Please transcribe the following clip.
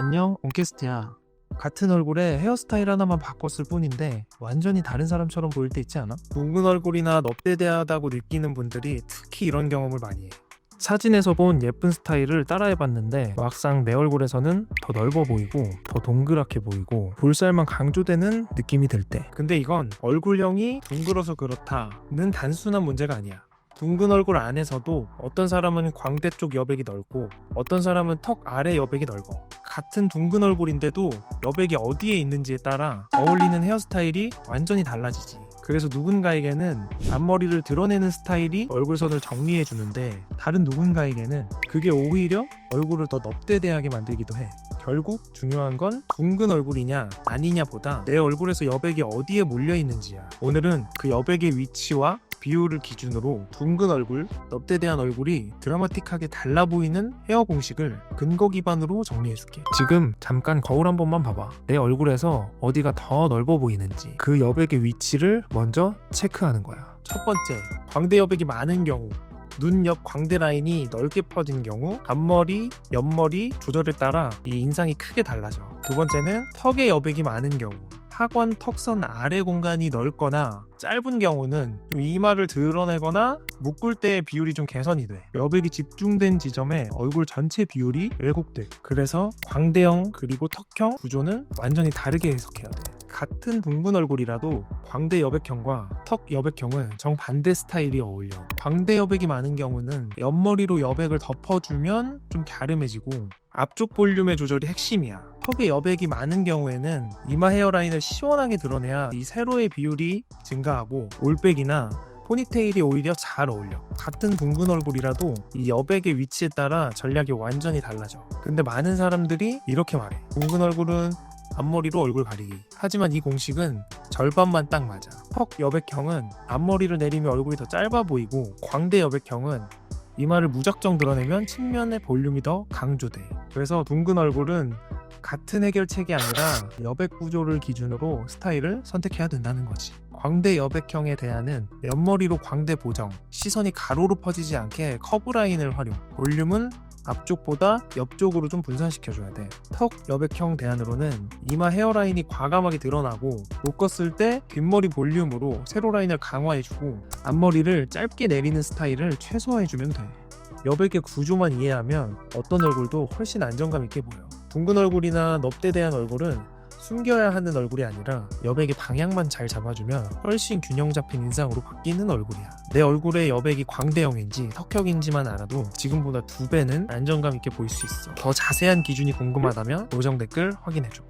안녕, 온캐스트야. 같은 얼굴에 헤어스타일 하나만 바꿨을 뿐인데 완전히 다른 사람처럼 보일 때 있지 않아? 둥근 얼굴이나 넙대대하다고 느끼는 분들이 특히 이런 경험을 많이 해. 사진에서 본 예쁜 스타일을 따라해봤는데 막상 내 얼굴에서는 더 넓어 보이고 더 동그랗게 보이고 볼살만 강조되는 느낌이 들 때. 근데 이건 얼굴형이 둥글어서 그렇다는 단순한 문제가 아니야. 둥근 얼굴 안에서도 어떤 사람은 광대 쪽 여백이 넓고 어떤 사람은 턱 아래 여백이 넓어. 같은 둥근 얼굴인데도 여백이 어디에 있는지에 따라 어울리는 헤어스타일이 완전히 달라지지. 그래서 누군가에게는 앞머리를 드러내는 스타일이 얼굴선을 정리해 주는데 다른 누군가에게는 그게 오히려 얼굴을 더 넙대대하게 만들기도 해. 결국 중요한 건 둥근 얼굴이냐 아니냐보다 내 얼굴에서 여백이 어디에 몰려 있는지야. 오늘은 그 여백의 위치와 비율을 기준으로 둥근 얼굴, 넙대대한 얼굴이 드라마틱하게 달라 보이는 헤어 공식을 근거 기반으로 정리해줄게. 지금 잠깐 거울 한 번만 봐봐. 내 얼굴에서 어디가 더 넓어 보이는지 그 여백의 위치를 먼저 체크하는 거야. 첫 번째, 광대 여백이 많은 경우. 눈 옆 광대 라인이 넓게 퍼진 경우 앞머리, 옆머리 조절에 따라 이 인상이 크게 달라져. 두 번째는 턱의 여백이 많은 경우 하관 턱선 아래 공간이 넓거나 짧은 경우는 좀 이마를 드러내거나 묶을 때의 비율이 좀 개선이 돼. 여백이 집중된 지점에 얼굴 전체 비율이 왜곡돼. 그래서 광대형 그리고 턱형 구조는 완전히 다르게 해석해야 돼. 같은 둥근 얼굴이라도 광대 여백형과 턱 여백형은 정반대 스타일이 어울려. 광대 여백이 많은 경우는 옆머리로 여백을 덮어주면 좀 갸름해지고 앞쪽 볼륨의 조절이 핵심이야. 턱의 여백이 많은 경우에는 이마 헤어라인을 시원하게 드러내야 이 세로의 비율이 증가하고 올백이나 포니테일이 오히려 잘 어울려. 같은 둥근 얼굴이라도 이 여백의 위치에 따라 전략이 완전히 달라져. 근데 많은 사람들이 이렇게 말해. 둥근 얼굴은 앞머리로 얼굴 가리기. 하지만 이 공식은 절반만 딱 맞아. 턱 여백형은 앞머리를 내리면 얼굴이 더 짧아 보이고 광대 여백형은 이마를 무작정 드러내면 측면의 볼륨이 더 강조돼. 그래서 둥근 얼굴은 같은 해결책이 아니라 여백 구조를 기준으로 스타일을 선택해야 된다는 거지. 광대 여백형에 대한은 옆머리로 광대 보정, 시선이 가로로 퍼지지 않게 커브 라인을 활용, 볼륨은 앞쪽보다 옆쪽으로 좀 분산시켜줘야 돼. 턱 여백형 대안으로는 이마 헤어라인이 과감하게 드러나고 묶었을 때 뒷머리 볼륨으로 세로 라인을 강화해주고 앞머리를 짧게 내리는 스타일을 최소화해주면 돼. 여백의 구조만 이해하면 어떤 얼굴도 훨씬 안정감 있게 보여. 둥근 얼굴이나 넙대대한 얼굴은 숨겨야 하는 얼굴이 아니라 여백의 방향만 잘 잡아주면 훨씬 균형 잡힌 인상으로 바뀌는 얼굴이야. 내 얼굴의 여백이 광대형인지 턱형인지만 알아도 지금보다 두 배는 안정감 있게 보일 수 있어. 더 자세한 기준이 궁금하다면 고정 댓글 확인해줘.